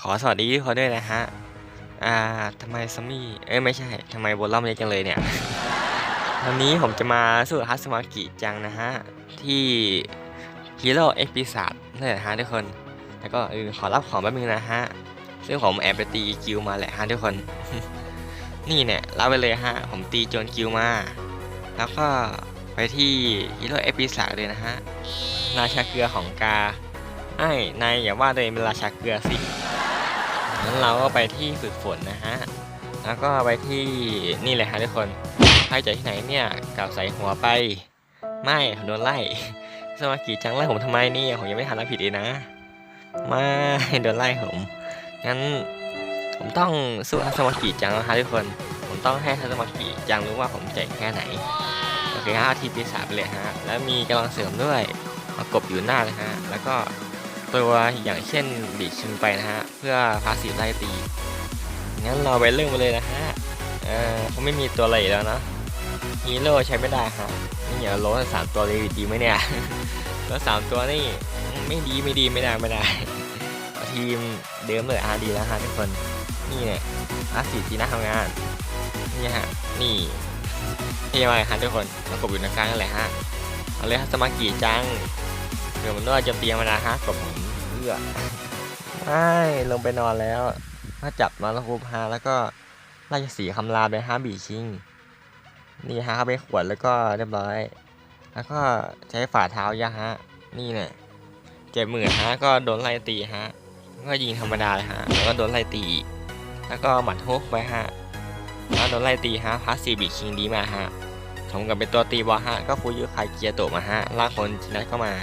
ขอสวัสดีทุกคนด้วยนะฮะ อ่าทำไมซัมมี่ เอ้ยไม่ใช่ทำไมบนล่อมเล็กจังเลยเนี่ย วันนี้ผมจะมาสู้ฮัสมากิจังนะฮะ ที่ฮีโร่เอ็กซ์ปีศาจนี่นแหละฮะทุกคน แล้วก็เออขอรับของแป๊บนึงนะฮะ ซึ่งผมแอบไปตีกิวมาแหละฮะทุกคน นี่เนี่ยรับไปเลยฮะ ผมตีโจนกิวมา แล้วก็ไปที่ฮีโร่เอ็กซ์ปีศาจเลยนะฮะ ราชาเกลือของกาไอ้นายอย่าว่าตัวเองเป็นราชาเกลือสิ งั้นเราก็ไปที่ฝึกฝนนะฮะ แล้วก็ไปที่นี่เลยฮะทุกคนใครจากที่ไหนเนี่ยกลับใส่หัวไป ไม่โดนไล่สมากิจังไล่ผมทำไมเนี่ยผมยังไม่ทันรับผิดเลยนะไม่โดนไล่ผมงั้นผมต้องสู้ทัศมากิจังนะฮะทุกคน ผมต้องให้ทัศมากิจังรู้ว่าผมเจ๋งแค่ไหน โอเคฮะทีปีศาจไปเลยฮะ แล้วมีกำลังเสริมด้วยมากบอยู่หน้าเลยฮะ แล้วก็ ตัวอย่างเช่นบีชิงไปนะฮะ เพื่อพาสีไล่ตี งั้นเราไปเรื่องไปเลยนะฮะ เออเขาไม่มีตัวอะไรแล้วนะฮีโร่ใช้ไม่ได้ฮะนี่อย่าโล้สามตัวเลยดีไหมเนี่ยแล้วสามตัวนี่ไม่ดีไม่ดีไม่ได้ไม่ได้ ทีมเดิมเลยอาดีแล้วฮะทุกคน นี่เนี่ยอาสีจีน่าทำงาน นี่ฮะ นี่เท่มากฮะทุกคนแล้วกบอยู่ในกลางนั่นแหละฮะ เอาเลยฮะสมากิจัง ดี๋ยวมันว่าจะเตียมมานะฮะกับผมเพื่อไม่ลงไปนอนแล้วก็จับมาแล้วคูพาแล้วก็ราชสีคำรามไปฮะบีชิง นี่ฮะเขาไปขวดแล้วก็เรียบร้อย แล้วก็ใช้ฝ่าเท้ายะฮะ นี่เนี่ยเจ็บหมือฮะ ก็โดนไล่ตีฮะ ก็ยิงธรรมดาเลยฮะ แล้วก็โดนไล่ตี แล้วก็หมัดฮุกไปฮะ แล้วโดนไล่ตีฮะพาสซีบีคิงดีมากฮะผมกับเป็นตัวตีบอลฮะ ก็ฟูยุคายเกียร์โตมาฮะลากคนจินัทเข้ามา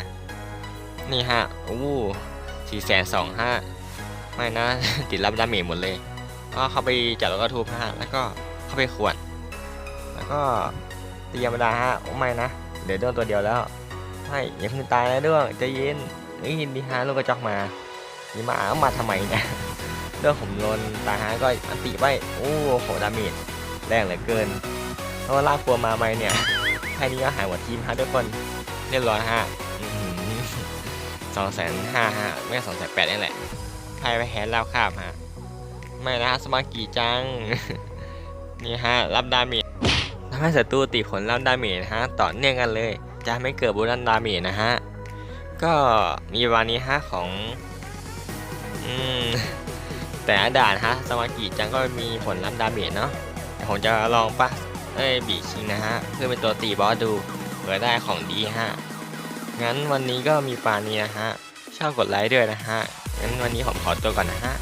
นี่ฮะอู้สี่แสนสองฮะไม่นะ ติดรับดาเมจหมดเลยก็เข้าไปจับแล้วก็ทูพฮะแล้วก็เข้าไปขวดแล้วก็ตีธรรมดาฮะโอ้ไม่นะ เดี๋ยวโดนตัวเดียวแล้ว ไม่อย่าเพิ่งตายนะด้วงใจเย็นเฮ้ยดีฮะลูกกระจอกมานี่มาเอามาทำไมเนี่ยเรื่องผมโดนตาฮะก็อันติไปโอ้โหดาเมจแรงเหลือเกินเพราะว่าลากตัวมาไหมเนี่ยแค่นี้ก็หายหมดทีมฮะทุกคนเรียบร้อยฮะ สองแสนห้าฮะไม่สองแสนแปดนี่แหละ ใครไปแฮนด์แล้วคาบฮะ ไม่นะฮะสมากิจัง นี่ฮะ รับดาเมจทำให้ศัตรูตีผลรับดาเมจนะฮะ ต่อเนื่องกันเลย จะไม่เกิดบูรันดาเมจนะฮะ ก็มีวันนี้ฮะของ อืม แต่ด่านฮะ สมากิจังก็มีผลรับดาเมจเนาะแต่ผมจะลองปะเอ้ยบีชิงนะฮะ เพื่อเป็นตัวตีบอสดูเผื่อได้ของดีฮะ งั้นวันนี้ก็มีปานี้นะฮะชอบกดไลค์ด้วยนะฮะงั้นวันนี้ผมขอตัวก่อนนะฮะ